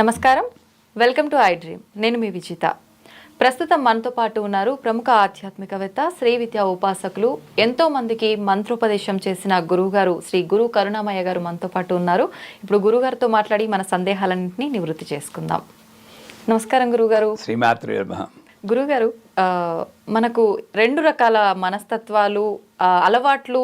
నమస్కారం. Welcome to I dream నేను మీ విజిత. ప్రస్తుతం మనతో పాటు ఉన్నారు ప్రముఖ ఆధ్యాత్మికవేత్త శ్రీ విద్యా ఉపాసకులు ఎంతో మందికి మంత్రోపదేశం చేసిన గురువుగారు శ్రీ గురు కరుణామయ్య గారు మనతో పాటు ఉన్నారు. ఇప్పుడు గురుగారితో మాట్లాడి మన సందేహాలన్నింటినీ నివృత్తి చేసుకుందాం. నమస్కారం గురుగారు గురుగారు మనకు రెండు రకాల మనస్తత్వాలు అలవాట్లు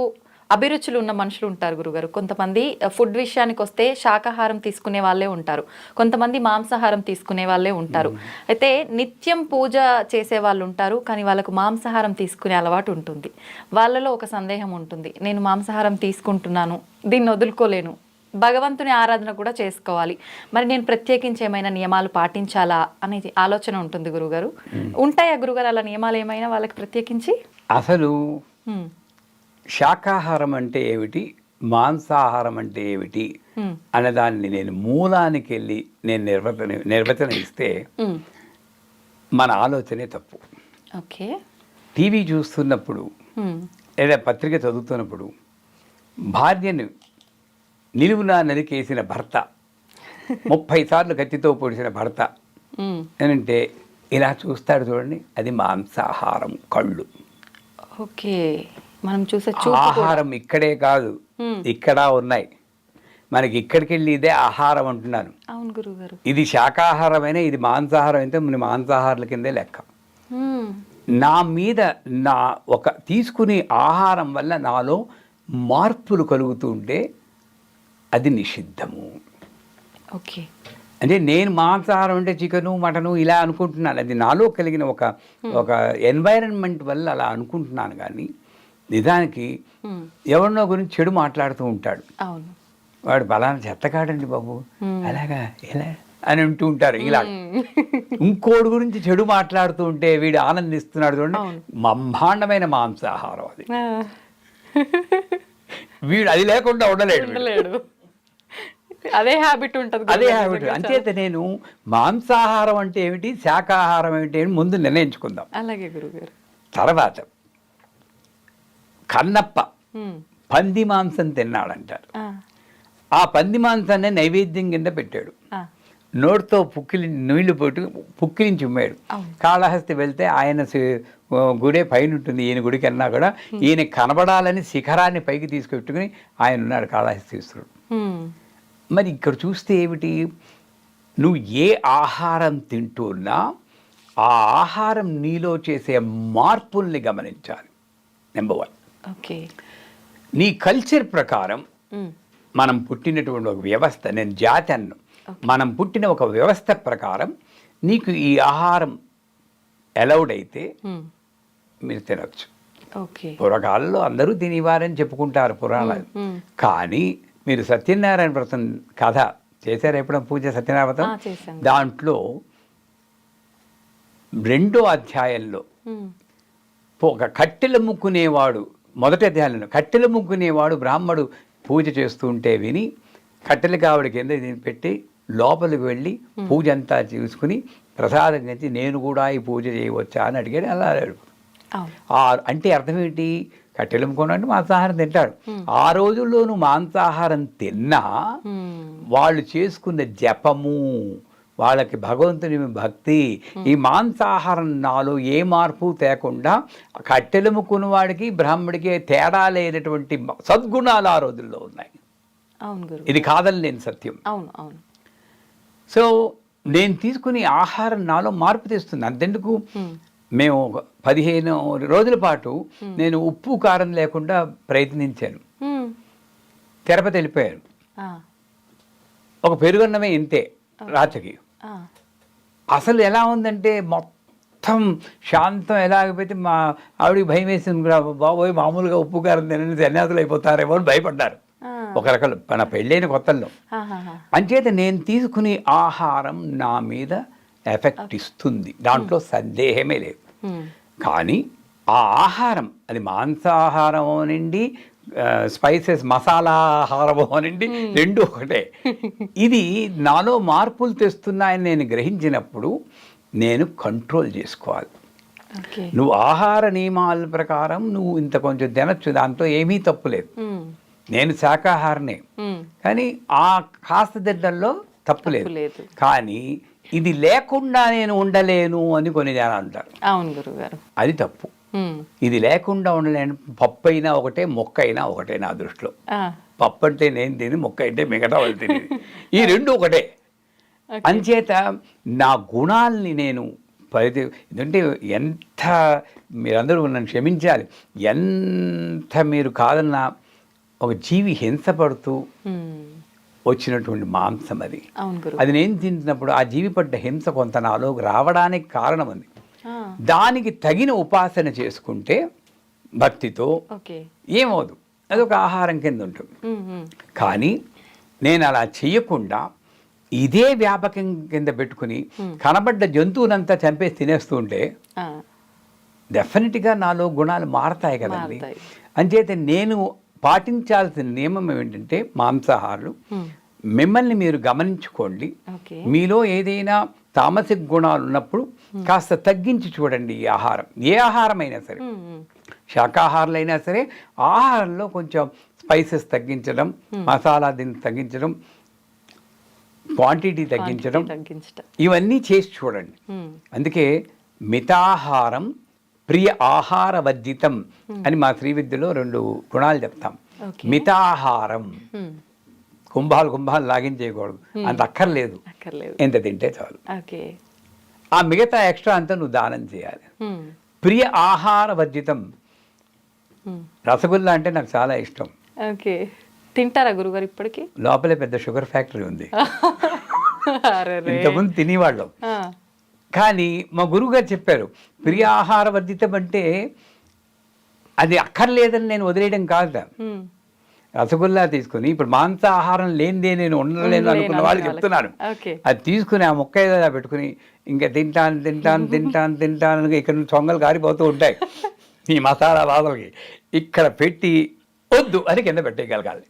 అభిరుచులు ఉన్న మనుషులు ఉంటారు గురుగారు. కొంతమంది ఫుడ్ విషయానికి వస్తే శాకాహారం తీసుకునే వాళ్ళే ఉంటారు. కొంతమంది మాంసాహారం తీసుకునే వాళ్ళే ఉంటారు. అయితే నిత్యం పూజ చేసే వాళ్ళు ఉంటారు కానీ వాళ్ళకు మాంసాహారం తీసుకునే అలవాటు ఉంటుంది. వాళ్ళలో ఒక సందేహం ఉంటుంది. నేను మాంసాహారం తీసుకుంటున్నాను దీన్ని వదులుకోలేను. భగవంతుని ఆరాధన కూడా చేసుకోవాలి. మరి నేను ప్రత్యేకించి ఏమైనా నియమాలు పాటించాలా అనేది ఆలోచన ఉంటుంది గురుగారు. ఉంటాయా గురుగారు అలా నియమాలు ఏమైనా వాళ్ళకి ప్రత్యేకించి? అసలు. శాకాహారం అంటే ఏమిటి మాంసాహారం అంటే ఏమిటి హ్మ్. అనే దాన్ని నేను మూలానికి వెళ్ళి నేను నిర్వచన నిర్వచన ఇస్తే. మన ఆలోచనే తప్పు ఓకే టీవీ చూస్తున్నప్పుడు. లేదా పత్రిక చదువుతున్నప్పుడు భార్యను నిలువునా నరికేసిన భర్త ముప్పై సార్లు కత్తితో పొడిచిన భర్త. అంటే ఇలా చూస్తాడు చూడండి అది మాంసాహారం కళ్ళు ఓకే మనం చూసే. ఆహారం ఇక్కడే కాదు. ఇక్కడ ఉన్నాయి. మనకి ఇక్కడికి వెళ్ళి ఇదే ఆహారం అంటున్నాను అవును గురుగారు ఇది శాకాహారమైన ఇది మాంసాహారం అయితే మన మాంసాహారాల కిందే లెక్క. నా మీద నా ఒక తీసుకునే ఆహారం వల్ల నాలో మార్పులు కలుగుతూ ఉంటే అది నిషిద్ధము. ఓకే. అంటే నేను మాంసాహారం అంటే చికెను మటను ఇలా అనుకుంటున్నాను. అది నాలో కలిగిన ఒక ఒక ఎన్వైరన్మెంట్ వల్ల అలా అనుకుంటున్నాను కానీ నిజానికి. ఎవరినో గురించి చెడు మాట్లాడుతూ ఉంటాడు. వాడు బలానా చెత్తకాడండి బాబు. అలాగా ఎలా? అని అంటూ ఉంటారు ఇలా ఇంకోటి గురించి చెడు మాట్లాడుతూ ఉంటే వీడు ఆనందిస్తున్నాడు చూడండి. బ్రహ్మాండమైన మాంసాహారం అది. వీడు అది లేకుండా ఉండలేడు అదే హ్యాబిట్ ఉంటుంది అదే హ్యాబిట్ అంచేత నేను మాంసాహారం అంటే ఏమిటి శాకాహారం ఏమిటి అని ముందు నిర్ణయించుకుందాం. అలాగే గురుగారు తర్వాత కన్నప్ప. పంది మాంసం తిన్నాడంటారు ఆ. ఆ పంది మాంసాన్ని నైవేద్యం కింద పెట్టాడు. నోటితో పుక్కిలి నీళ్ళు పోటు పుక్కిలించి ఉమ్మాడు. కాళహస్తి వెళ్తే ఆయన గుడే పైన ఉంటుంది ఈయన గుడికి అన్నా కూడా ఈయన కనబడాలని శిఖరాన్ని పైకి తీసుకెట్టుకుని ఆయన ఉన్నాడు కాళహస్తీశ్వరుడు హ్మ్. మరి ఇక్కడ చూస్తే ఏమిటి నువ్వు ఏ ఆహారం తింటున్నా ఆ ఆహారం నీలో చేసే మార్పుల్ని గమనించాలి నెంబర్ వన్ ఓకే నీ కల్చర్ ప్రకారం. మనం పుట్టినటువంటి ఒక వ్యవస్థ నేను జాతి అన్ను మనం పుట్టిన ఒక వ్యవస్థ ప్రకారం నీకు ఈ ఆహారం అలౌడ్ అయితే. మీరు తినొచ్చు ఓకే పూర్వకాలంలో అందరూ తినేవారని చెప్పుకుంటారు పురాణాలు. కానీ మీరు సత్యనారాయణ వ్రతం కథ చేశారు ఎప్పుడో పూజ సత్యనారాయణ వ్రతం. దాంట్లో రెండో అధ్యాయంలో. ఒక కట్టెలు ముక్కునేవాడు మొదటి అధ్యాయంలో కట్టెలు ముక్కునేవాడు బ్రాహ్మడు పూజ చేస్తూ ఉంటే విని కట్టెల కావడి కింద దీన్ని పెట్టి లోపలికి వెళ్ళి పూజ అంతా చూసుకుని ప్రసాదం తెచ్చి నేను కూడా ఈ పూజ చేయవచ్చా అని అడిగాడు. అలా అడిగాడు అంటే అర్థం ఏంటి కట్టెలు అమ్ముకోనంటే మాంసాహారం తింటాడు. ఆ రోజుల్లోనూ మాంసాహారం తిన్నా. వాళ్ళు చేసుకున్న జపము వాళ్ళకి భగవంతుని భక్తి ఈ మాంసాహారం నాలో ఏ మార్పు తేకుండా కట్టెలుముకున్న వాడికి బ్రాహ్మడికి తేడా లేనటువంటి సద్గుణాలు ఆ రోజుల్లో ఉన్నాయి. అవును ఇది కాదని నేను సత్యం. అవును అవును. సో నేను తీసుకునే ఆహారం నాలో మార్పు తెస్తుంది. అంతెందుకు? హ్మ్. మేము పదిహేను రోజుల పాటు నేను ఉప్పు కారం లేకుండా ప్రయత్నించాను. తిరుపతి వెళ్ళిపోయాను. ఒక పెరుగన్నమే ఇంతే రాత్రికి. అసలు ఎలా ఉందంటే మొత్తం శాంతం ఎలాగైపోతే మా ఆవిడకి భయం వేసింది బాబోయ్ మామూలుగా ఉప్పు కారం తినని సన్యాసులు అయిపోతారేమో అని భయపడ్డారు. ఒక రకాలు మన పెళ్ళైన కొత్తల్లో. అంచేత నేను తీసుకునే ఆహారం నా మీద ఎఫెక్ట్ ఇస్తుంది. దాంట్లో సందేహమే లేదు. కానీ ఆ ఆహారం అది మాంసాహారం అనండి స్పైసెస్ మసాలా ఆహారం అనండి రెండు ఒకటే. ఇది నాలో మార్పులు తెస్తున్నాయని నేను గ్రహించినప్పుడు నేను కంట్రోల్ చేసుకోవాలి. నువ్వు ఆహార నియమాల ప్రకారం నువ్వు ఇంత కొంచెం తినచ్చు దాంతో ఏమీ తప్పు లేదు. హ్మ్. నేను శాకాహారనే. కానీ ఆ కాస్త తినడంలో తప్పు లేదు. తప్పు లేదు. కానీ ఇది లేకుండా నేను ఉండలేను అని కొన్ని జనాలు అంటారు. అవును గురుగారు. అది తప్పు. ఇది లేకుండా ఉండలేను పప్పు అయినా ఒకటే మొక్క అయినా ఒకటే నా దృష్టిలో. పప్పు అంటే నేను తిని మొక్క అంటే మిగతా వాళ్ళు తినేది. ఈ రెండు ఒకటే. అంచేత నా గుణాల్ని నేను పరిధి ఎందుకంటే ఎంత మీరందరూ నన్ను క్షమించాలి. ఎంత మీరు కాదన్నా ఒక జీవి హింసపడుతూ. వచ్చినటువంటి మాంసం అది. అది నేను తింటున్నప్పుడు ఆ జీవి పడ్డ హింస కొంత నాలోకి రావడానికి కారణం ఉంది దానికి తగిన ఉపాసన చేసుకుంటే భక్తితో ఏమవదు అదొక ఆహారం కింద ఉంటుంది. కానీ నేను అలా చేయకుండా ఇదే వ్యాపకం కింద పెట్టుకుని కనబడ్డ జంతువునంతా చంపేసి తినేస్తూ ఉంటే డెఫినెట్గా నాలో గుణాలు మారతాయి కదండి. అంచేత నేను పాటించాల్సిన నియమం ఏమిటంటే మాంసాహారులు. మిమ్మల్ని మీరు గమనించుకోండి. మీలో ఏదైనా తామసిక గుణాలు ఉన్నప్పుడు కాస్త తగ్గించి చూడండి ఈ ఆహారం. ఏ ఆహారమైనా సరే. ఉమ్, ఉమ్. శాకాహారులైనా సరే ఆహారంలో కొంచెం స్పైసెస్ తగ్గించడం మసాలా దీన్ని తగ్గించడం క్వాంటిటీ తగ్గించడం ఇవన్నీ చేసి చూడండి. అందుకే మితాహారం ప్రియ ఆహార వర్జితం అని మా శ్రీ విద్యలో రెండు గుణాలు చెప్తాం. మితాహారం. కుంభాలు కుంభాలు లాగించేయకూడదు అంత అక్కర్లేదు. ఎంత తింటే చాలు. ఓకే. ఆ మిగతా ఎక్స్ట్రా అంతా నువ్వు దానం చేయాలి. ప్రియ ఆహార వర్జితం. రసగుల్లా అంటే నాకు చాలా ఇష్టం. ఓకే. తింటారా గురుగారు ఇప్పటికి? లోపలే పెద్ద షుగర్ ఫ్యాక్టరీ ఉంది. ఇంతకుముందు తినేవాళ్ళం. కానీ మా గురువు గారు చెప్పారు ప్రియ ఆహార వర్జితం అంటే అది అక్కర్లేదని నేను వదిలేయడం కాదు రసగుల్లా తీసుకుని ఇప్పుడు మాంసాహారం లేనిదే నేను ఉండలేను ఉండలేను అనుకున్న వాళ్ళు. ఓకే. అది తీసుకుని ఆ మొక్క ఏదో పెట్టుకుని ఇంకా తింటాను తింటాను తింటాను తింటాను ఇక్కడ నుంచి సొంగలు కారిపోతూ ఉంటాయి. ఈ మసాలా బాధలకి ఇక్కడ పెట్టి వద్దు అని కింద పెట్టేయగలగాలి.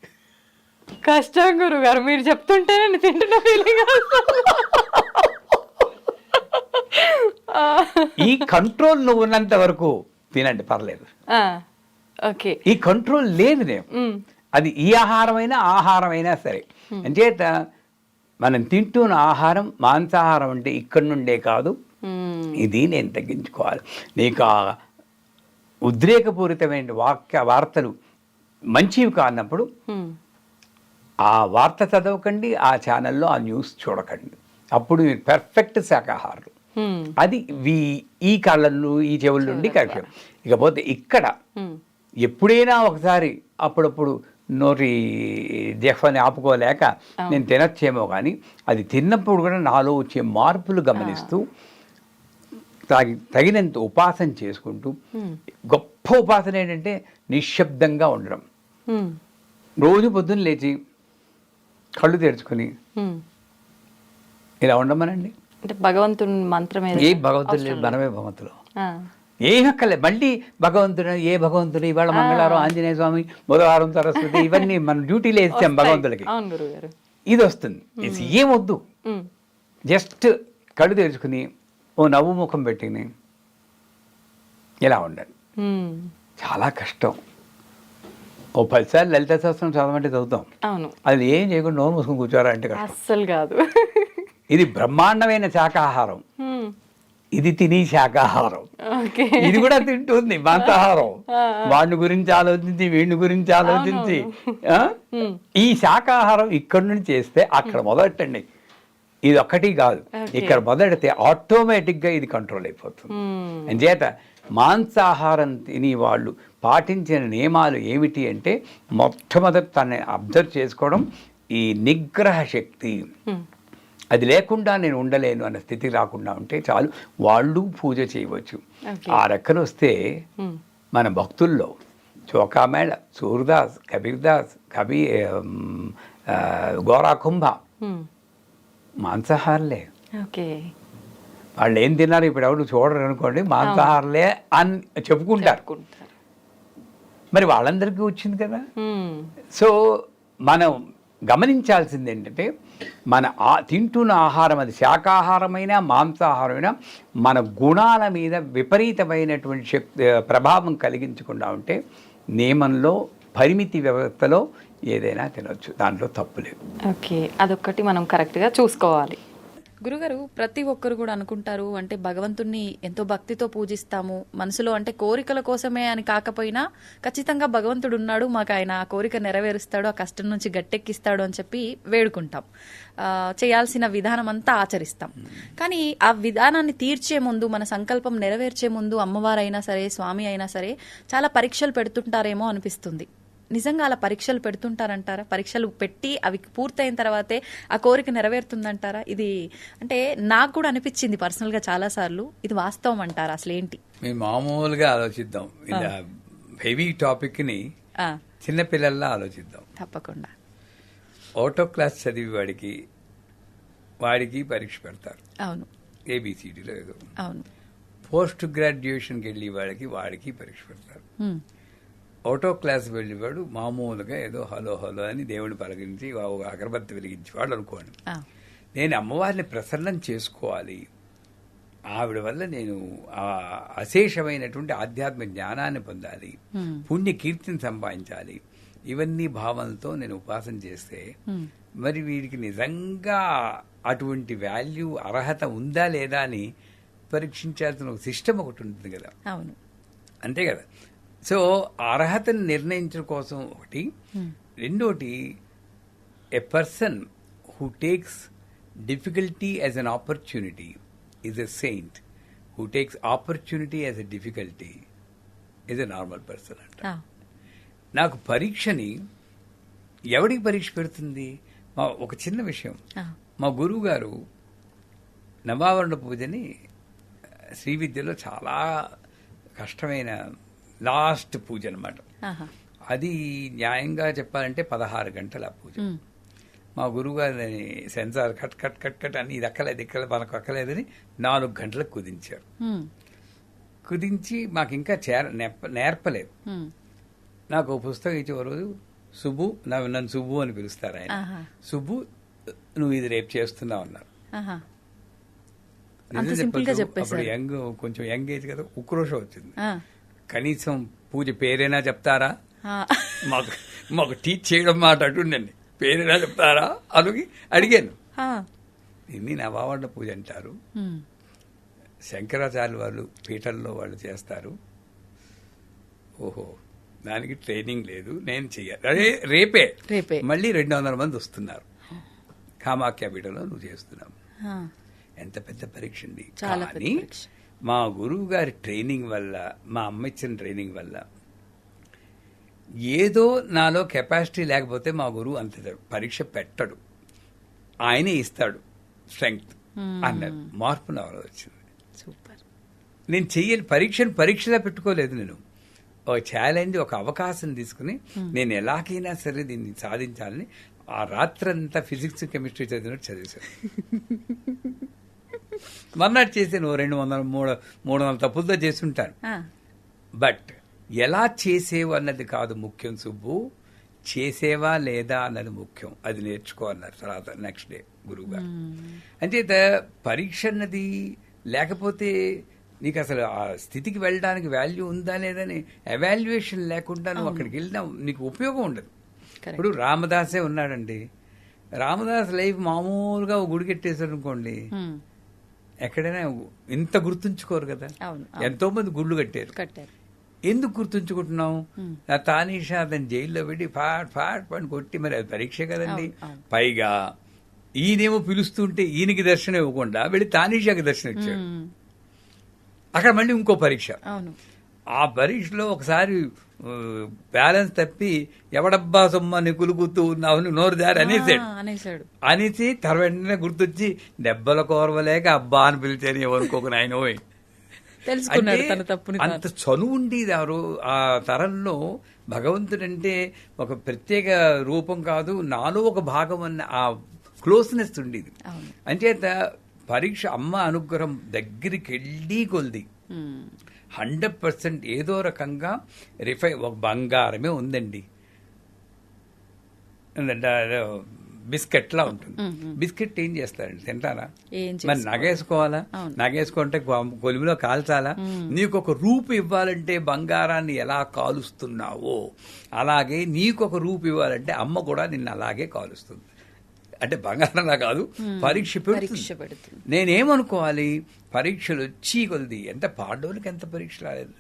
కష్టం గురుగారు మీరు చెప్తుంటే నేను తింటున్న ఫీలింగ్ ఈ కంట్రోల్ నువ్వు ఉన్నంత వరకు తినండి పర్లేదు. ఓకే. ఈ కంట్రోల్ లేదు నేను అది ఈ ఆహారమైనా ఆహారమైనా సరే. అంచేత మనం తింటున్న ఆహారం మాంసాహారం అంటే ఇక్కడి నుండే కాదు. ఇది నేను తగ్గించుకోవాలి. నీకు ఆ ఉద్రేకపూరితమైన వాక్య వార్తలు మంచివి కానప్పుడు ఆ వార్త చదవకండి ఆ ఛానల్లో ఆ న్యూస్ చూడకండి. అప్పుడు మీరు పెర్ఫెక్ట్ శాకాహారులు. ఉమ్, అది వీ- ఈ కళ్ళను ఈ చెవుల నుండి కరెక్ట్ ఇకపోతే ఇక్కడ ఎప్పుడైనా ఒకసారి అప్పుడప్పుడు నోటి జఫ్ని ఆపుకోలేక నేను తినచ్చేమో కానీ అది తిన్నప్పుడు కూడా నాలో వచ్చే మార్పులు గమనిస్తూ తగి తగినంత ఉపాసన చేసుకుంటూ గొప్ప ఉపాసన ఏంటంటే నిశ్శబ్దంగా ఉండడం. రోజు పొద్దున్న లేచి కళ్ళు తెరుచుకొని. ఇలా ఉండమనండి. అంటే భగవంతుని మంత్రం ఏదో ఏ భగవంతుడు లేదు. మనమే భగవంతులు. ఏం మళ్ళీ భగవంతుడు ఏ భగవంతుడు? ఇవాళ మంగళవారం ఆంజనేయ స్వామి బుధవారం సరస్వతి ఇవన్నీ మన డ్యూటీలో వేస్తాం. భగవంతుడికి ఇది వస్తుంది. ఏమొద్దు జస్ట్ కళ్ళు తెరుచుకుని ఓ నవ్వు ముఖం పెట్టుకుని ఇలా ఉండాలి. చాలా కష్టం. ఓ పదిసార్లు లలిత శాస్త్రం చదవమంటే చదువుతాం. అది ఏం చేయకుండా నోరు మూసుకుని కూర్చోరా అంటే కష్టం. అస్సలు కాదు. ఇది బ్రహ్మాండమైన శాకాహారం ఇది తిని శాకాహారం. ఇది కూడా తింటుంది మాంసాహారం. వాడిని గురించి ఆలోచించి వీడిని గురించి ఆలోచించి ఈ శాకాహారం ఇక్కడ నుంచి చేస్తే అక్కడ మొదలెట్టండి. ఇది ఒక్కటి కాదు. ఇక్కడ మొదలెడితే ఆటోమేటిక్గా ఇది కంట్రోల్ అయిపోతుంది. అంచేత మాంసాహారం తిని వాళ్ళు పాటించిన నియమాలు ఏమిటి అంటే మొట్టమొదటి తనని అబ్జర్వ్ చేసుకోవడం ఈ నిగ్రహ శక్తి. అది లేకుండా నేను ఉండలేను అన్న స్థితి రాకుండా ఉంటే చాలు. వాళ్ళు పూజ చేయవచ్చు. ఆ రెక్కలు వస్తే మన భక్తుల్లో చోకామేళ సూర్దాస్ కబీర్దాస్ కబీ గోరాకుంభ మాంసాహారులే. ఓకే. వాళ్ళు ఏం తిన్నారు? ఇప్పుడు ఎవరు చూడరు అనుకోండి మాంసాహారులే అని చెప్పుకుంటారు. మరి వాళ్ళందరికీ వచ్చింది కదా. సో మనం గమనించాల్సింది ఏంటంటే మన ఆ తింటున్న ఆహారం అది శాకాహారమైనా మాంసాహారమైనా మన గుణాల మీద విపరీతమైనటువంటి శక్తి ప్రభావం కలిగించకుండా ఉంటే నియమంలో పరిమితి వ్యవస్థలో ఏదైనా తినొచ్చు. దాంట్లో తప్పు లేదు. ఓకే. అదొక్కటి మనం కరెక్ట్గా చూసుకోవాలి. గురుగారు ప్రతి ఒక్కరు కూడా అనుకుంటారు అంటే భగవంతుణ్ణి ఎంతో భక్తితో పూజిస్తాము. మనసులో అంటే కోరికల కోసమే అని కాకపోయినా ఖచ్చితంగా భగవంతుడు ఉన్నాడు మాకు ఆయన ఆ కోరిక నెరవేరుస్తాడు ఆ కష్టం నుంచి గట్టెక్కిస్తాడు అని చెప్పి వేడుకుంటాం. చేయాల్సిన విధానం అంతా ఆచరిస్తాం. కానీ ఆ విధానాన్ని తీర్చే ముందు మన సంకల్పం నెరవేర్చే ముందు అమ్మవారైనా సరే స్వామి అయినా సరే చాలా పరీక్షలు పెడుతుంటారేమో అనిపిస్తుంది. నిజంగా అలా పరీక్షలు పెడుతుంటారంటారా? పరీక్షలు పెట్టి అవి పూర్తయిన తర్వాతే ఆ కోరిక నెరవేరుతుందంటారా? ఇది అంటే నాకు కూడా అనిపించింది పర్సనల్గా చాలా సార్లు ఇది వాస్తవం అంటారా? అసలు ఏంటి మేము మామూలుగా ఆలోచిద్దాం. ఇలా హెవీ టాపిక్ని చిన్నపిల్లల్లా ఆలోచిద్దాం. తప్పకుండా. ఆటో క్లాస్ చదివి వాడికి వాడికి పరీక్ష పెడతారు. అవును. ఏబిసిడిలో ఏదో. అవును. పోస్ట్ గ్రాడ్యుయేషన్కి వెళ్ళి వాడికి వాడికి పరీక్ష పెడతారు. ఆటో క్లాస్ వెళ్ళేవాడు మామూలుగా ఏదో హలో హలో అని దేవుని పలకరించి ఒక అగరబత్తి వెలిగించేవాడు అనుకోండి. నేను అమ్మవారిని ప్రసన్నం చేసుకోవాలి. ఆవిడ వల్ల నేను ఆ అశేషమైనటువంటి ఆధ్యాత్మిక జ్ఞానాన్ని పొందాలి. పుణ్య కీర్తిని సంపాదించాలి. ఇవన్నీ భావనలతో నేను ఉపాసన చేస్తే మరి వీడికి నిజంగా అటువంటి వాల్యూ అర్హత ఉందా లేదా అని పరీక్షించాల్సిన ఒక సిస్టమ్ ఒకటి ఉంటుంది కదా. అవును. అంతే కదా. సో అర్హతను నిర్ణయించడం కోసం ఒకటి. Hmm. రెండోటి a person who takes difficulty as an opportunity is a saint who takes opportunity as a difficulty is a normal person అంట. ఆ, నాకు పరీక్షని ఎవడికి పరీక్ష పెడుతుంది? మా ఒక చిన్న విషయం. ఆ, మా గురువు గారు నవావరణ పూజని శ్రీ విద్యలో చాలా కష్టమైన లాస్ట్ పూజ అనమాట అది న్యాయంగా చెప్పాలంటే పదహారు గంటల పూజ. మా గురువుగారిని censor cut cut cut cut అని ఇది అక్కలేదు ఇక్కడ మనకు అక్కలేదని నాలుగు గంటలకు కుదించారు. కుదించి మాకు ఇంకా చేర నేర్ప- నేర్పలేదు. నాకు పుస్తకం ఇచ్చి ఓ రోజు సుబ్బు నన్ను సుబ్బు అని పిలుస్తారు ఆయన. సుబ్బు నువ్వు ఇది రేపు చేస్తున్నావు అన్నారు. అప్పుడు యంగ్ కొంచెం యంగ్ ఏజ్ కదా ఉక్రోషం వచ్చింది. కనీసం పూజ పేరైనా చెప్తారా? మాకు మాకు టీచ్ చేయడం మాట అటుండండి. పేరైనా చెప్తారా? అడిగి అడిగాను. దీన్ని నవావరణ పూజ అంటారు. శంకరాచార్య వాళ్ళు పీఠంలో వాళ్ళు చేస్తారు. ఓహో దానికి ట్రైనింగ్ లేదు. నేను చెయ్యాలి. అదే రేపే. రేపే. మళ్ళీ రెండు వందల మంది వస్తున్నారు. కామాఖ్య పీఠంలో నువ్వు చేస్తున్నావు. ఎంత పెద్ద పరీక్ష అండి. కానీ. మా గురువు గారి ట్రైనింగ్ వల్ల మా అమ్మ ఇచ్చిన ట్రైనింగ్ వల్ల ఏదో నాలో కెపాసిటీ లేకపోతే మా గురువు అంత పరీక్ష పెట్టడు. ఆయనే ఇస్తాడు స్ట్రెంగ్త్. అన్నది. మార్పు నాలో వచ్చింది. సూపర్. నేను చెయ్యని పరీక్షను పరీక్షలా పెట్టుకోలేదు నేను. ఒక ఛాలెంజ్ ఒక అవకాశం తీసుకుని నేను ఎలాగైనా సరే దీన్ని సాధించాలని ఆ రాత్రంతా ఫిజిక్స్ కెమిస్ట్రీ చదివినట్టు చదివేశాను. మర్నాడు చేసాను ఓ రెండు వందల మూడు మూడు వందల తప్పులతో చేస్తుంటాను బట్ ఎలా చేసేవు అన్నది కాదు ముఖ్యం సుబ్బు. చేసేవా లేదా అన్నది ముఖ్యం. అది నేర్చుకో అన్నారు తర్వాత నెక్స్ట్ డే గురువు గారు అంటే ద- పరీక్ష అన్నది లేకపోతే నీకు అసలు ఆ స్థితికి వెళ్ళడానికి వాల్యూ ఉందా లేదని ఎవాల్యుయేషన్ లేకుండా నువ్వు అక్కడికి వెళ్ళినా నీకు ఉపయోగం ఉండదు. ఇప్పుడు రామదాసే ఉన్నాడండి. రామదాస్ లైఫ్ మామూలుగా గుడి కట్టేశారు అనుకోండి. ఎక్కడైనా ఇంత గుర్తుంచుకోరు కదా. ఎంతో మంది గుళ్ళు కట్టారు. కట్టారు. ఎందుకు గుర్తుంచుకుంటున్నాం. ఆ తానీషా అతను జైల్లో పెట్టి ఫాట్ ఫాట్ పని కొట్టి మరి అది పరీక్ష కదండి. పైగా ఈయనేమో పిలుస్తుంటే ఈయనకి దర్శనం ఇవ్వకుండా వెళ్ళి తానీషాకి దర్శనం ఇచ్చాడు. అక్కడ మళ్ళీ ఇంకో పరీక్ష. ఆ పరీక్షలో ఒకసారి బ్యాలెన్స్ తప్పి ఎవడబ్బా సొమ్మని కులుగుతూ ఉన్నావు నోరు దారి అనేసాడు. అనేసి తర్వాత వెంటనే గుర్తొచ్చి దెబ్బల కోరవలేక అబ్బా అని పిలిచాను ఎవరికొక నాయన అంటే. అంత చనువు ఉండేది ఆ రో ఆ తరంలో భగవంతుడంటే ఒక ప్రత్యేక రూపం కాదు నాలో ఒక భాగం అన్న ఆ క్లోజ్నెస్ ఉండేది. అంచేత పరీక్ష అమ్మ అనుగ్రహం దగ్గరికి వెళ్ళి కొలిది. హండ్రెడ్ పర్సెంట్ ఏదో రకంగా రిఫై ఒక బంగారమే ఉందండి. బిస్కెట్ లా ఉంటుంది. బిస్కెట్ ఏం చేస్తారండి? తింటారా? మరి నగేసుకోవాలా? నగేసుకుంటే కొలిమిలో కాల్చాలా? నీకు ఒక రూపు ఇవ్వాలంటే బంగారాన్ని ఎలా కాలుస్తున్నావో అలాగే నీకు ఒక రూపు ఇవ్వాలంటే అమ్మ కూడా నిన్ను అలాగే కాలుస్తుంది. అంటే బంగారంలా కాదు పరీక్ష పరీక్ష పెడుతుంది. నేనేమనుకోవాలి పరీక్షలు వచ్చి కొద్ది ఎంత పాడోళ్ళకి ఎంత పరీక్షలు రాలేదు.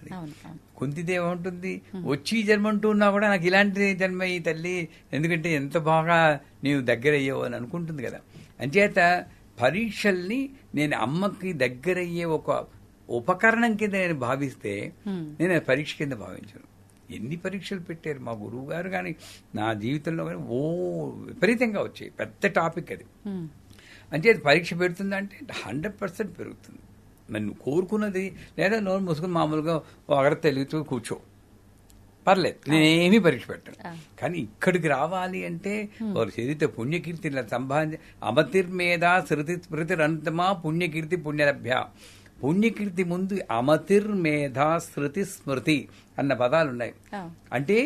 ఉంటుంది వచ్చి జన్మ అంటున్నా కూడా నాకు ఇలాంటి జన్మ ఈ తల్లి ఎందుకంటే ఎంత బాగా నీవు దగ్గరయ్యావు అని అనుకుంటుంది కదా. అంచేత పరీక్షల్ని నేను అమ్మకి దగ్గరయ్యే ఒక ఉపకరణం కింద నేను భావిస్తే నేను పరీక్ష కింద భావించను. ఎన్ని పరీక్షలు పెట్టారు? మా గురువు గారు కానీ నా జీవితంలో కానీ ఓ విపరీతంగా వచ్చాయి. పెద్ద టాపిక్ అది. అంటే అది పరీక్ష పెడుతుందంటే హండ్రెడ్ పర్సెంట్ పెరుగుతుంది. మరి నువ్వు కోరుకున్నది లేదా నోరు మూసుకుని మామూలుగా ఒకరి తెలుగుతూ కూర్చో. పర్లేదు. నేనేమీ పరీక్ష పెట్టను. కానీ ఇక్కడికి రావాలి అంటే వారు చదివితే పుణ్యకీర్తి ఇలా సంపాదించి అమతిర్మేధ శృతి స్మృతిరంతమా పుణ్యకీర్తి పుణ్యలభ్య. పుణ్యకీర్తి ముందు అమతిర్మేధ శృతి స్మృతి అన్న పదాలు ఉన్నాయి. అంటే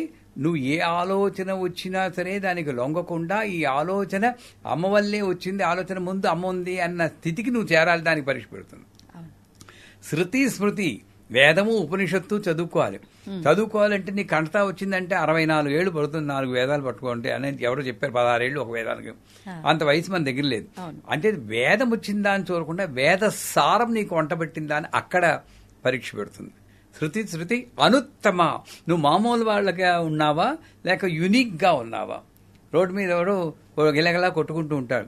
నువ్వు ఏ ఆలోచన వచ్చినా సరే దానికి లొంగకుండా ఈ ఆలోచన అమ్మ వల్లే వచ్చింది ఆలోచన ముందు అమ్మ ఉంది అన్న స్థితికి నువ్వు చేరాలి దానికి పరీక్ష పెడుతుంది శృతి స్మృతి వేదము ఉపనిషత్తు చదువుకోవాలి. చదువుకోవాలంటే నీ కంటతా వచ్చిందంటే అరవై నాలుగు ఏళ్ళు పడుతుంది నాలుగు వేదాలు పట్టుకోండి అనేది ఎవరో చెప్పారు పదహారేళ్ళు ఒక వేదానికి. అంత వయసు మన దగ్గర లేదు. అంటే వేదం వచ్చిందా అని చూడకుండా వేద సారం నీకు వంట పెట్టిందా అని అక్కడ పరీక్ష పెడుతుంది. శృతి శృతి అనుత్తమ. నువ్వు మామూలు వాళ్ళగా ఉన్నావా? లేక యునిక్గా ఉన్నావా? రోడ్డు మీద ఎవడో ఓ గిలగలా కొట్టుకుంటూ ఉంటాడు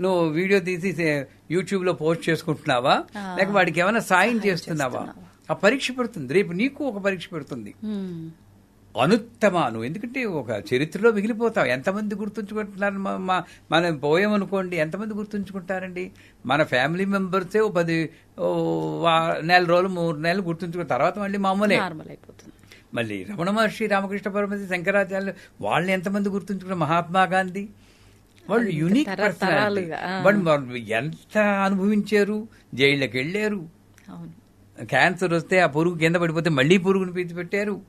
నువ్వు వీడియో తీసి యూట్యూబ్లో పోస్ట్ చేసుకుంటున్నావా? లేక వాడికి ఏమైనా సాయం చేస్తున్నావా? ఆ పరీక్ష పెడుతుంది. రేపు నీకు ఒక పరీక్ష పెడుతుంది. అనుత్తమ నువ్వు ఎందుకంటే ఒక చరిత్రలో మిగిలిపోతావు ఎంతమంది గుర్తుంచుకుంటున్నారు మనం పోయామనుకోండి ఎంతమంది గుర్తుంచుకుంటారండి? మన ఫ్యామిలీ మెంబర్సే ఓ పది నెల రోజులు మూడు నెలలు గుర్తుంచుకున్న తర్వాత మళ్ళీ మామూలే. మళ్ళీ రమణ మహర్షి రామకృష్ణ పరమతి శంకరాచార్యులు వాళ్ళని ఎంతమంది గుర్తుంచుకున్నారు మహాత్మా గాంధీ. వాళ్ళు యూనిక్ ఆ. వాళ్ళు ఎంత అనుభవించారు? జైళ్ళకి వెళ్ళారు అవును. క్యాన్సర్ వస్తే ఆ పురుగు కింద పడిపోతే మళ్ళీ పురుగుని పీచి పెట్టారు.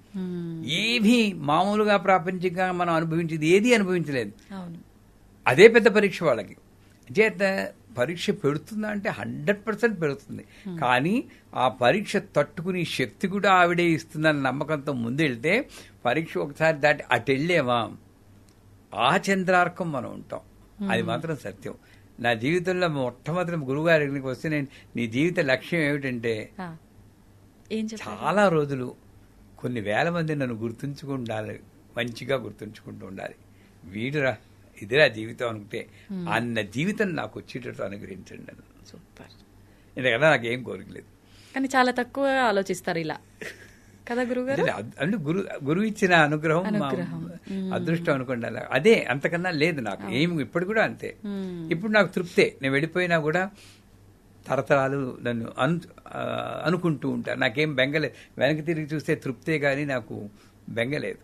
ఏమీ మామూలుగా ప్రాపంచికంగా మనం అనుభవించేది ఏది అనుభవించలేదు. అదే పెద్ద పరీక్ష వాళ్ళకి. చేత పరీక్ష పెడుతుందా అంటే హండ్రెడ్ పర్సెంట్ పెడుతుంది. కానీ ఆ పరీక్ష తట్టుకునే శక్తి కూడా ఆవిడే ఇస్తుందన్న నమ్మకంతో ముందెళ్తే పరీక్ష ఒకసారి దాటి అటు వెళ్ళేవా. ఆ చంద్రార్కం మనం ఉంటాం. అది మాత్రం సత్యం. నా జీవితంలో మొట్టమొదటి గురువుగారి దగ్గరికి వస్తే నేను నీ జీవిత లక్ష్యం ఏమిటంటే చాలా రోజులు కొన్ని వేల మంది నన్ను గుర్తుంచుకుండాలి మంచిగా గుర్తుంచుకుంటూ ఉండాలి. వీడురా ఇదిరా జీవితం అనుకుంటే అన్న జీవితం నాకు వచ్చేటట్టు అనుగ్రహించండి సూపర్. ఎందుకంటే నాకు ఏం కోరికలేదు కానీ చాలా తక్కువ ఆలోచిస్తారు ఇలా. కదా గురుగారు? అంటే గురు గురువు ఇచ్చిన అనుగ్రహం. అదృష్టం అనుకోండి అలా. అదే అంతకన్నా లేదు నాకు. ఏమి ఇప్పుడు కూడా అంతే. ఇప్పుడు నాకు తృప్తే. నేను వెళ్ళిపోయినా కూడా తరతరాలు నన్ను అను అనుకుంటూ ఉంటాను నాకేం బెంగలేదు వెనక్కి తిరిగి చూస్తే తృప్తే కానీ నాకు బెంగలేదు.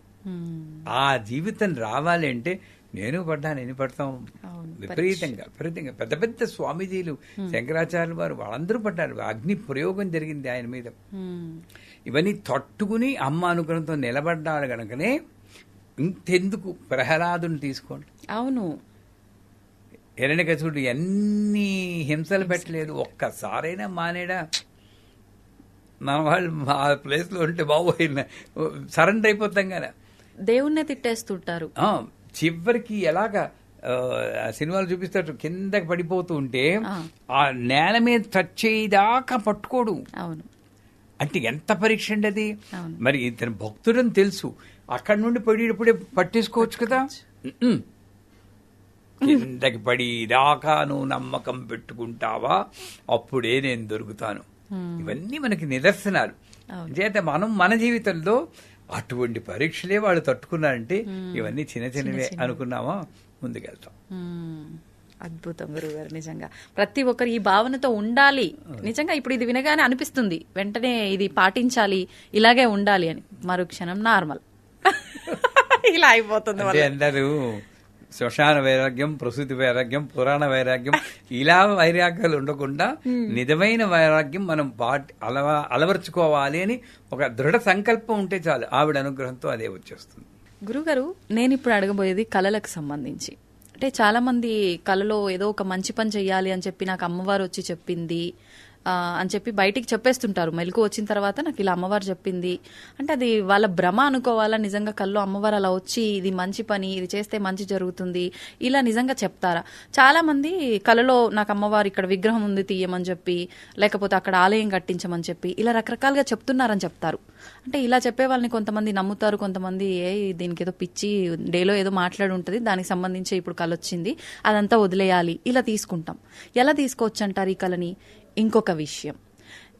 ఆ జీవితం రావాలి అంటే నేను పడ్డా నేను పడతాం. విపరీతంగా విపరీతంగా. పెద్ద పెద్ద స్వామీజీలు శంకరాచార్యులు వారు వాళ్ళందరూ పడ్డారు. అగ్ని ప్రయోగం జరిగింది ఆయన మీద. ఇవన్నీ తట్టుకుని అమ్మ అనుగ్రహంతో నిలబడ్డాడు గనుకనే ఇంతెందుకు ప్రహ్లాదుని తీసుకోండి. అవును. హిరణ్యకశుడు ఎన్ని హింసలు పెట్టలేదు. ఒక్కసారైనా మానేడా? మన వాళ్ళు మా ప్లేస్లో ఉంటే బాబోయ్ సరెండర్ అయిపోతాం కదా. దేవుణ్ణే తిట్టేస్తుంటారు. చివరికి ఎలాగా సినిమాలు చూపిస్తాడు కిందకి పడిపోతూ ఉంటే ఆ. నేల మీద టచ్ చేయదాకా పట్టుకోడు. అవును. అంటే ఎంత పరీక్ష అండి అది. మరి ఇతను భక్తుడని తెలుసు. అక్కడి నుండి పడేటప్పుడే పట్టేసుకోవచ్చు కదా. కిందకి పడి దాకా నువ్వు నమ్మకం పెట్టుకుంటావా? అప్పుడే నేను దొరుకుతాను. ఇవన్నీ మనకి నిదర్శనాలు. చేత మనం మన జీవితంలో అటువంటి పరీక్షలే వాళ్ళు తట్టుకున్నారంటే ఇవన్నీ చిన్న చిన్నవే అనుకున్నామా? ముందుకెళ్తాం. అద్భుతం గురుగారు నిజంగా. ప్రతి ఒక్కరు ఈ భావనతో ఉండాలి. నిజంగా ఇప్పుడు ఇది వినగానే అనిపిస్తుంది. వెంటనే ఇది పాటించాలి ఇలాగే ఉండాలి అని. మరో క్షణం నార్మల్. ఇలా అయిపోతుంది అందరూ శ్మశాన వైరాగ్యం ప్రసూతి వైరాగ్యం పురాణ వైరాగ్యం ఇలా వైరాగ్యాలు ఉండకుండా నిజమైన వైరాగ్యం మనం పాటి అలవ అలవర్చుకోవాలి అని ఒక దృఢ సంకల్పం ఉంటే చాలు. ఆవిడ అనుగ్రహంతో అదే వచ్చేస్తుంది. గురుగారు నేను ఇప్పుడు అడగబోయేది కళలకు సంబంధించి. అంటే చాలా మంది కళలో ఏదో ఒక మంచి పని చెయ్యాలి అని చెప్పి నాకు అమ్మవారు వచ్చి చెప్పింది. అని చెప్పి బయటికి చెప్పేస్తుంటారు. మెలకు వచ్చిన తర్వాత నాకు ఇలా అమ్మవారు చెప్పింది. అంటే అది వాళ్ళ భ్రమ అనుకోవాలా? నిజంగా కళ్ళు అమ్మవారు అలా వచ్చి ఇది మంచి పని ఇది చేస్తే మంచి జరుగుతుంది. ఇలా నిజంగా చెప్తారా? చాలా మంది కళలో నాకు అమ్మవారు ఇక్కడ విగ్రహం ఉంది తీయమని చెప్పి లేకపోతే అక్కడ ఆలయం కట్టించమని చెప్పి ఇలా రకరకాలుగా చెప్తున్నారని చెప్తారు. అంటే ఇలా చెప్పే వాళ్ళని కొంతమంది నమ్ముతారు కొంతమంది ఏ దీనికి ఏదో పిచ్చి డేలో ఏదో మాట్లాడి ఉంటుంది దానికి సంబంధించి ఇప్పుడు కళ వచ్చింది అదంతా వదిలేయాలి. ఇలా తీసుకుంటాం. ఎలా తీసుకోవచ్చు అంటారు ఈ కళని? ఇంకొక విషయం.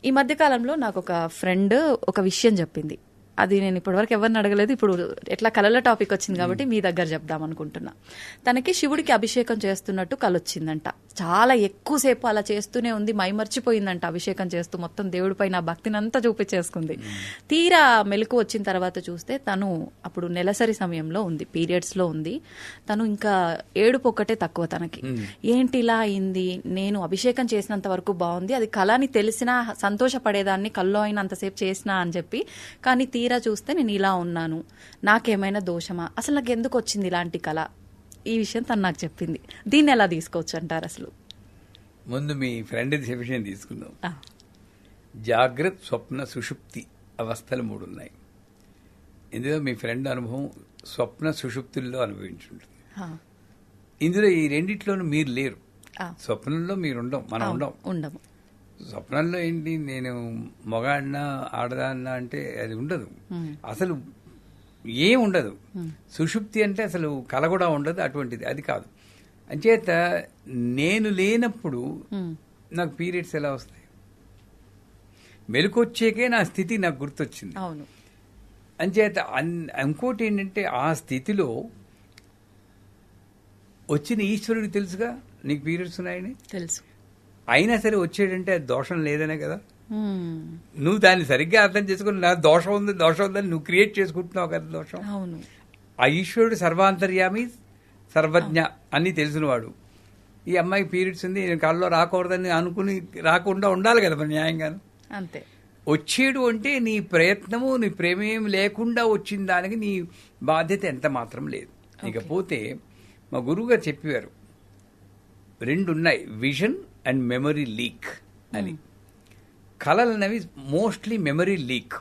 ఈ మధ్యకాలంలో నాకు ఒక ఫ్రెండ్ ఒక విషయం చెప్పింది. అది నేను ఇప్పటివరకు ఎవరిని అడగలేదు ఇప్పుడు ఎట్లా కళల టాపిక్ వచ్చింది కాబట్టి మీ దగ్గర చెప్దాం అనుకుంటున్నా. తనకి శివుడికి అభిషేకం చేస్తున్నట్టు కలొచ్చిందంట. చాలా ఎక్కువసేపు అలా చేస్తూనే ఉంది. మైమర్చిపోయిందంట అభిషేకం చేస్తూ మొత్తం దేవుడి పైన భక్తిని అంతా చూపించేసుకుంది. తీరా మెలకు వచ్చిన తర్వాత చూస్తే తను అప్పుడు నెలసరి సమయంలో ఉంది. పీరియడ్స్లో ఉంది. తను ఇంకా ఏడుపు ఒక్కటే తక్కువ తనకి. ఏంటి ఇలా అయింది? నేను అభిషేకం చేసినంత వరకు బాగుంది. అది కళని తెలిసినా సంతోషపడేదాన్ని కల్లో అయినంతసేపు చేసినా అని చెప్పి కానీ తీరా చూస్తే నేను ఇలా ఉన్నాను. నాకేమైనా దోషమా? అసలు నాకు ఎందుకు వచ్చింది ఇలాంటి కళ? ఈ విషయం తను నాకు చెప్పింది. దీన్ని ఎలా తీసుకోవచ్చు అంటారు అసలు? ముందు మీ ఫ్రెండ్ విషయం తీసుకుందాం. జాగ్రత్త స్వప్న సుషుప్తి అవస్థలు మూడు ఉన్నాయి ఇందులో మీ ఫ్రెండ్ అనుభవం స్వప్న సుషుప్తుల్లో అనుభవించుంటుంది. ఇందులో ఈ రెండిట్లోనూ మీరు లేరు. స్వప్నంలో మీరు ఉండం మనం ఉండం. ఉండము. స్వప్నంలో ఏంటి నేను మగాడినా ఆడదాన్నా అంటే అది ఉండదు. అసలు ఏం ఉండదు. సుషుప్తి అంటే అసలు కల కూడా ఉండదు అటువంటిది. అది కాదు. అంచేత నేను లేనప్పుడు నాకు పీరియడ్స్ ఎలా వస్తాయి? మెలకొచ్చాకే నా స్థితి నాకు గుర్తొచ్చింది. అవును. అంచేత ఇంకోటి ఏంటంటే ఆ స్థితిలో వచ్చిన ఈశ్వరుడికి తెలుసుగా నీకు పీరియడ్స్ ఉన్నాయని? తెలుసు. అయినా సరే వచ్చేటంటే దోషం లేదనే కదా? నువ్వు దాన్ని సరిగ్గా అర్థం చేసుకుని నా దోషం ఉంది దోషం ఉందని నువ్వు క్రియేట్ చేసుకుంటున్నావు కదా దోషం? అవును. ఆ ఈశ్వరుడు సర్వాంతర్యామి సర్వజ్ఞ అన్ని తెలిసినవాడు. ఈ అమ్మాయి పీరియడ్స్ ఉంది నేను కళ్ళలో రాకూడదని అనుకుని రాకుండా ఉండాలి కదా మరి న్యాయంగాను అంతే. వచ్చేడు అంటే నీ ప్రయత్నము నీ ప్రేమేం లేకుండా వచ్చిన దానికి నీ బాధ్యత ఎంత మాత్రం లేదు. ఇకపోతే మా గురువుగారు చెప్పారు రెండు ఉన్నాయి విజన్ అండ్ మెమరీ లీక్ అని. కళలు అనేవి మోస్ట్లీ మెమరీ లీక్.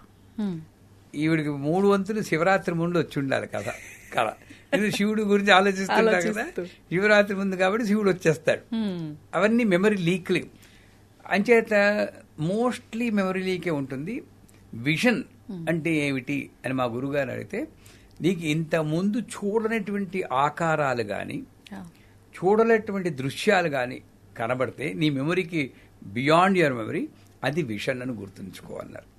ఈవిడికి మూడు వంతులు శివరాత్రి ముందు వచ్చి ఉండాలి కథ కళ. ఇది శివుడి గురించి ఆలోచిస్తుంటా కదా. శివరాత్రి ముందు కాబట్టి శివుడు వచ్చేస్తాడు. అవన్నీ మెమరీ లీక్లు. అంచేత మోస్ట్లీ మెమరీ లీకే ఉంటుంది. విజన్ అంటే ఏమిటి అని మా గురుగారు అడిగితే నీకు ఇంత ముందు చూడనటువంటి ఆకారాలు కానీ చూడలేటువంటి దృశ్యాలు కానీ కనబడితే నీ మెమరీకి బియాండ్ యువర్ మెమరీ. అది విషన్ అని గుర్తుంచుకోవాలన్నారు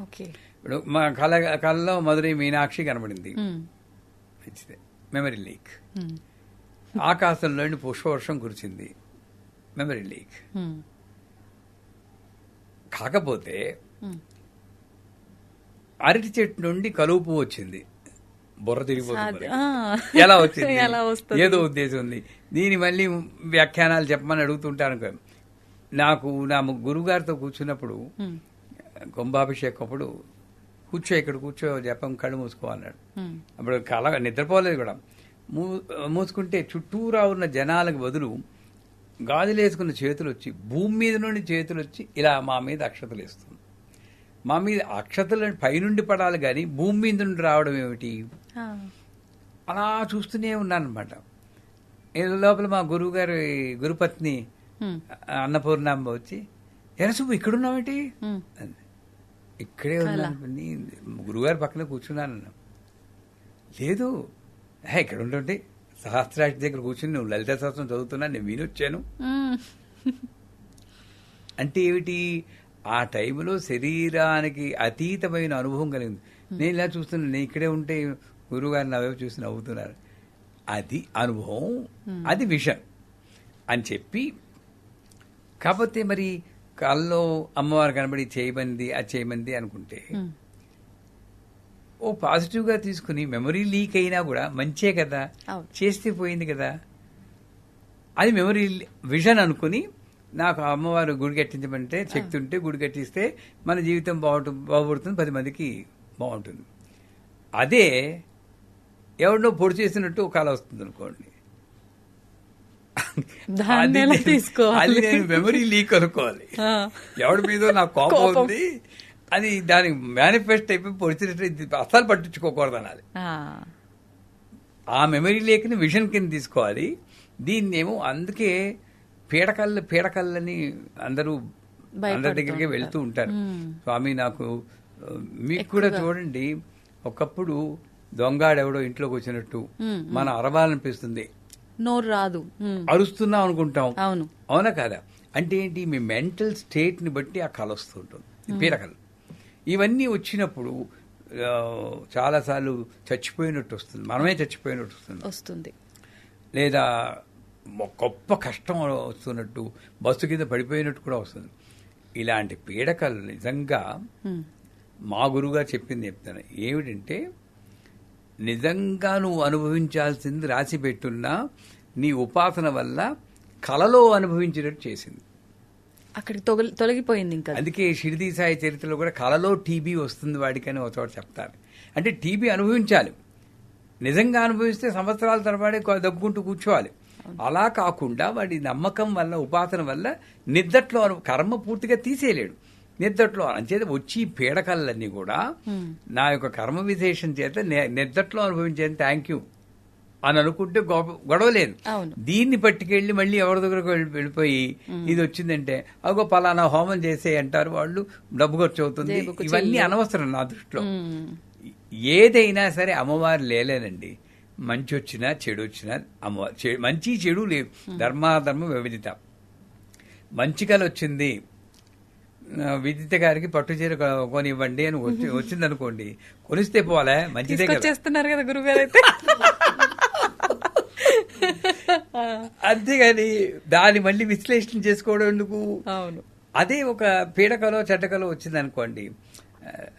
ఓకే. ఇప్పుడు మా కళ కళలో మధురై మీనాక్షి కనబడింది. మంచిదే. మెమరీ లీక్ ఆకాశంలోని పుష్పవర్షం కురిచింది మెమరీ లీక్ కాకపోతే. అరటి చెట్టు నుండి కలువు పువ్వు వచ్చింది. బుర్ర తిరిగిపోతుంది. ఎలా వచ్చింది? ఏదో ఉద్దేశం ఉంది. దీని మళ్ళీ వ్యాఖ్యానాలు చెప్పమని అడుగుతుంటాను. నాకు నా గురుగారితో కూర్చున్నప్పుడు ఉమ్, కుంభాభిషేకం అప్పుడు కూర్చో ఇక్కడ కూర్చో జపం కళ్ళు మూసుకో అన్నాడు. అప్పుడు కళ నిద్రపోలేదు కూడా. మూ మూసుకుంటే చుట్టూరా ఉన్న జనాలకు బదులు గాజులు వేసుకున్న చేతులు వచ్చి భూమి మీద నుండి చేతులు వచ్చి ఇలా మా మీద అక్షతలు వేస్తుంది. మా మీద అక్షతలు పైనుండి పడాలి కానీ భూమి మీద నుండి రావడం ఏమిటి? అలా చూస్తూనే ఉన్నాను అనమాట లోపల మా గురువు గారి గురుపత్ని అన్నపూర్ణాంబ వచ్చి ఎరసు ఇక్కడున్నావేంటి? ఉమ్, అంది. ఇక్కడే ఉన్నాను. నీ గురుగారి పక్కన కూర్చున్నాను అన్నా. లేదు. "హే, ఇక్కడ ఉంటుంటే సహస్రాక్షి దగ్గర కూర్చుని నువ్వు లలిత శాస్త్రం చదువుతున్నా నేను వినొచ్చాను. ఉమ్, అంటే ఏమిటి? ఆ టైంలో శరీరానికి అతీతమైన అనుభవం కలిగింది. నేను ఇలా చూస్తున్నాను నేను ఇక్కడే ఉంటే గురువుగారు నా వైపు చూసి నవ్వుతున్నారు. అది అనుభవం. అది విషన్ అని చెప్పి కాకపోతే మరి కల్లో అమ్మవారు కనబడి చేయమంది అది చేయమంది అనుకుంటే ఓ పాజిటివ్గా తీసుకుని మెమరీ లీక్ అయినా కూడా మంచే కదా. చేస్తే పోయింది కదా. అది మెమరీ విజన్ అనుకుని నాకు అమ్మవారు గుడి కట్టించమంటే శక్తి ఉంటే గుడి కట్టిస్తే మన జీవితం బాగుంటుంది బాగుపడుతుంది పది మందికి బాగుంటుంది. అదే ఎవరినో పొడి చేసినట్టు ఒక కళ వస్తుంది అనుకోండి దాన్ని తీసుకోవాలి? నేను మెమరీ లీక్ అనుకోవాలి. ఎవడి మీద నాకు కోపం. ఉంది అది దానికి మేనిఫెస్ట్ అయిపోయి పొడిచినట్టు అస్సలు పట్టించుకోకూడదు అనాలి ఆ, మెమరీ లేకని విజన్ కింద తీసుకోవాలి దీన్ని ఏమో అందుకే పీడకల్లు పీడకల్లని అందరూ అందరి దగ్గరికి. వెళ్తూ ఉంటారు. స్వామి నాకు మీకు కూడా చూడండి ఒకప్పుడు దొంగాడెవడో ఇంట్లోకి వచ్చినట్టు. మన అరవాలనిపిస్తుంది నోరు రాదు. అరుస్తున్నాం అనుకుంటాం. అవును. అవునా కాదా? అంటే ఏంటి? మీ మెంటల్ స్టేట్ని బట్టి ఆ కళ వస్తూ ఉంటుంది. ఈ పీడకలు ఇవన్నీ వచ్చినప్పుడు చాలాసార్లు చచ్చిపోయినట్టు వస్తుంది. మనమే చచ్చిపోయినట్టు వస్తుంది. వస్తుంది. లేదా గొప్ప కష్టం వస్తున్నట్టు బస్సు కింద పడిపోయినట్టు కూడా వస్తుంది. ఇలాంటి పీడకలు నిజంగా మా గురువుగారు చెప్పింది చెప్తాను. ఏమిటంటే నిజంగా నువ్వు అనుభవించాల్సింది రాసి పెట్టున్నా నీ ఉపాసన వల్ల కలలో అనుభవించినట్టు చేసింది. అక్కడికి తొలగిపోయింది ఇంకా. అందుకే షిరిడి సాయి చరిత్రలో కూడా కలలో టీబీ వస్తుంది వాడికని ఒక చోట చెప్తారు. అంటే టీబీ అనుభవించాలి. నిజంగా అనుభవిస్తే సంవత్సరాల తరబడి దగ్గుకుంటూ కూర్చోవాలి. అలా కాకుండా వాడి నమ్మకం వల్ల ఉపాసన వల్ల నిద్దట్లో కర్మ పూర్తిగా తీసేయలేడు. నిద్దట్లో అంచేత వచ్చి పీడకలన్నీ కూడా నా యొక్క కర్మ విశేషం చేత నిద్దట్లో అనుభవించేది థ్యాంక్ యూ అని అనుకుంటే గొప్ప- గొడవ లేదు. దీన్ని పట్టుకెళ్ళి మళ్ళీ ఎవరి దగ్గరకు వెళ్ళి- వెళ్ళిపోయి ఇది వచ్చిందంటే అగో పలానా హోమం చేసే అంటారు వాళ్ళు డబ్బు ఖర్చు అవుతుంది. ఇవన్నీ. అనవసరం నా దృష్టిలో. ఏదైనా సరే అమ్మవారు లేలేనండి. మంచి వచ్చినా చెడు వచ్చినా అమ్మవారు మంచి చెడు లేవు. ధర్మాధర్మ వివిధిత మంచి కళ వచ్చింది. విదిత గారికి పట్టు చీర కొనివ్వండి అని వచ్చి వచ్చింది అనుకోండి కొనిస్తే పోలే మంచిదే కదా. తీసుకొచ్చేస్తున్నారు కదా గురుగారు అయితే. అంతేగాని దాన్ని మళ్ళీ విశ్లేషణ చేసుకోవడం ఎందుకు? అవును. అదే ఒక పీడకలో చెడ్డకలో వచ్చింది అనుకోండి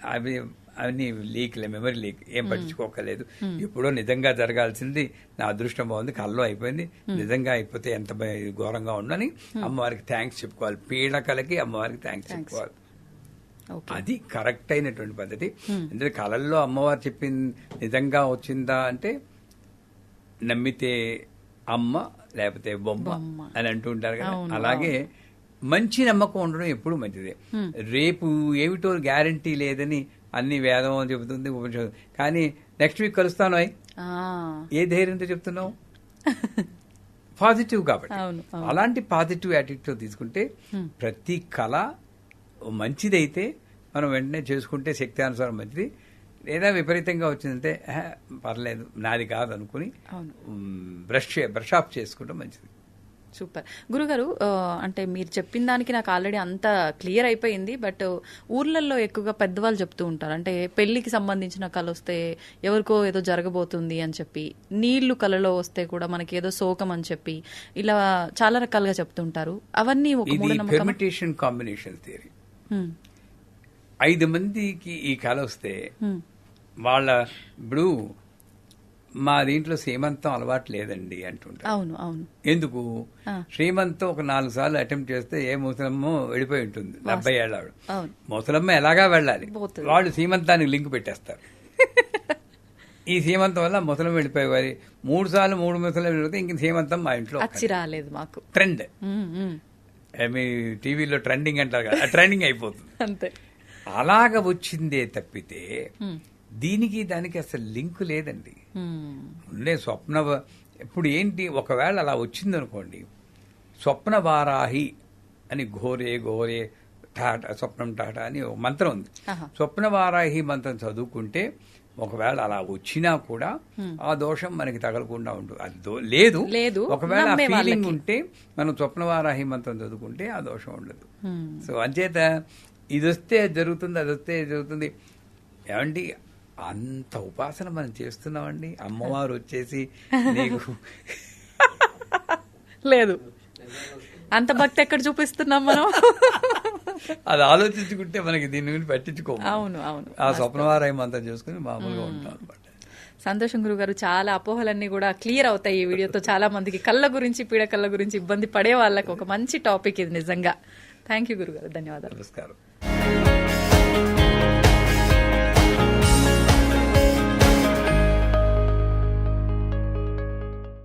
అవి అవన్నీ లీక్లే మెమరీ లీక్. ఏం పట్టించుకోకలేదు ఎప్పుడో నిజంగా జరగాల్సింది నా అదృష్టం బాగుంది కల్లో అయిపోయింది. నిజంగా అయిపోతే ఎంత ఘోరంగా ఉండని అమ్మవారికి థ్యాంక్స్ చెప్పుకోవాలి. పీడకలకి అమ్మవారికి థ్యాంక్స్ చెప్పుకోవాలి. అది కరెక్ట్ అయినటువంటి పద్ధతి. ఎందుకంటే కళల్లో అమ్మవారు చెప్పింది నిజంగా వచ్చిందా అంటే నమ్మితే అమ్మ లేకపోతే బొమ్మ. అని అంటూ ఉంటారు కదా. అలాగే మంచి నమ్మకం ఉండడం ఎప్పుడు మంచిదే. రేపు ఏమిటో గ్యారంటీ లేదని అన్ని వేదం అని చెబుతుంది ఉపనిషత్తు. కానీ నెక్స్ట్ వీక్ కలుస్తాను అయ్. ఏ ధైర్యంతో చెప్తున్నావు? పాజిటివ్ కాబట్టి. అలాంటి పాజిటివ్ యాటిట్యూడ్ తీసుకుంటే ప్రతి కళ మంచిదైతే మనం వెంటనే చేసుకుంటే శక్తి అనుసారం మంచిది. లేదా విపరీతంగా వచ్చిందంటే "ఆహా, పర్లేదు నాది కాదు అనుకుని. బ్రష్ బ్రష్ ఆఫ్ చేసుకోవడం మంచిది. సూపర్. గురుగారు అంటే మీరు చెప్పిన దానికి నాకు ఆల్రెడీ అంత క్లియర్ అయిపోయింది బట్ ఊర్లలో ఎక్కువగా పెద్దవాళ్ళు చెప్తూ ఉంటారు. అంటే పెళ్ళికి సంబంధించిన కళ వస్తే ఎవరికో ఏదో జరగబోతుంది అని చెప్పి నీళ్ళు కళలో వస్తే కూడా మనకి ఏదో శోకం అని చెప్పి ఇలా చాలా రకాలుగా చెప్తుంటారు అవన్నీ పెర్మిటేషన్ కాంబినేషన్ థియరీ ఐదు మందికి ఈ కళ వస్తే వాళ్ళ ఇప్పుడు మా దీంట్లో సీమంతం అలవాటు లేదండి అంటుంటారు. అవును అవును. ఎందుకు. శ్రీమంతం ఒక నాలుగు సార్లు అటెంప్ట్ చేస్తే ఏ ముసలమ్మో వెళ్ళిపోయి ఉంటుంది డెబ్బై ఏళ్ళ ముసలమ్మ ఎలాగా వెళ్ళాలి. వాళ్ళు సీమంతానికి లింక్ పెట్టేస్తారు. ఈ సీమంతం వల్ల ముసలం వెళ్ళిపోయేవారి మూడు సార్లు మూడు ముసలం వెళ్ళిపోతే ఇంక సీమంతం మా ఇంట్లో రాలేదు మాకు. ట్రెండ్. మీ టీవీలో ట్రెండింగ్ అంటారు కదా ట్రెండింగ్ అయిపోతుంది. అంతే. అలాగ వచ్చిందే తప్పితే దీనికి దానికి అసలు లింక్ లేదండి. ఉండే స్వప్న ఇప్పుడు ఏంటి ఒకవేళ అలా వచ్చిందనుకోండి స్వప్న వారాహి అని ఘోరే ఘోరే టాటా స్వప్నం టాటా అని ఒక మంత్రం ఉంది. స్వప్న వారాహి మంత్రం చదువుకుంటే ఒకవేళ అలా వచ్చినా కూడా ఆ దోషం మనకి తగలకుండా ఉంటుంది అది లేదు లేదు. ఒకవేళ ఫీలింగ్. ఉంటే మనం స్వప్న వారాహి మంత్రం చదువుకుంటే ఆ దోషం ఉండదు ఉమ్. సో అంచేత ఇది వస్తే అది జరుగుతుంది అది వస్తే జరుగుతుంది ఏమండి అంత ఉపాసన మనం చేస్తున్నామండి. అమ్మవారు వచ్చేసి నీకు లేదు. అంత భక్తి ఎక్కడ చూపిస్తున్నాం మనం? అది ఆలోచించుకుంటే మనకి దీని గురించి పట్టించుకో అవును అవును. ఆ స్వప్నవారాయం అంతా చేసుకుని మామూలుగా ఉంటాం అనమాట సంతోషం గురుగారు చాలా అపోహలన్నీ కూడా క్లియర్ అవుతాయి ఈ వీడియోతో. చాలా మందికి కళ్ళ గురించి పీడ కళ్ళ గురించి ఇబ్బంది పడే వాళ్ళకి ఒక మంచి టాపిక్ ఇది నిజంగా. థ్యాంక్ యూ గురుగారు ధన్యవాదాలు. నమస్కారం.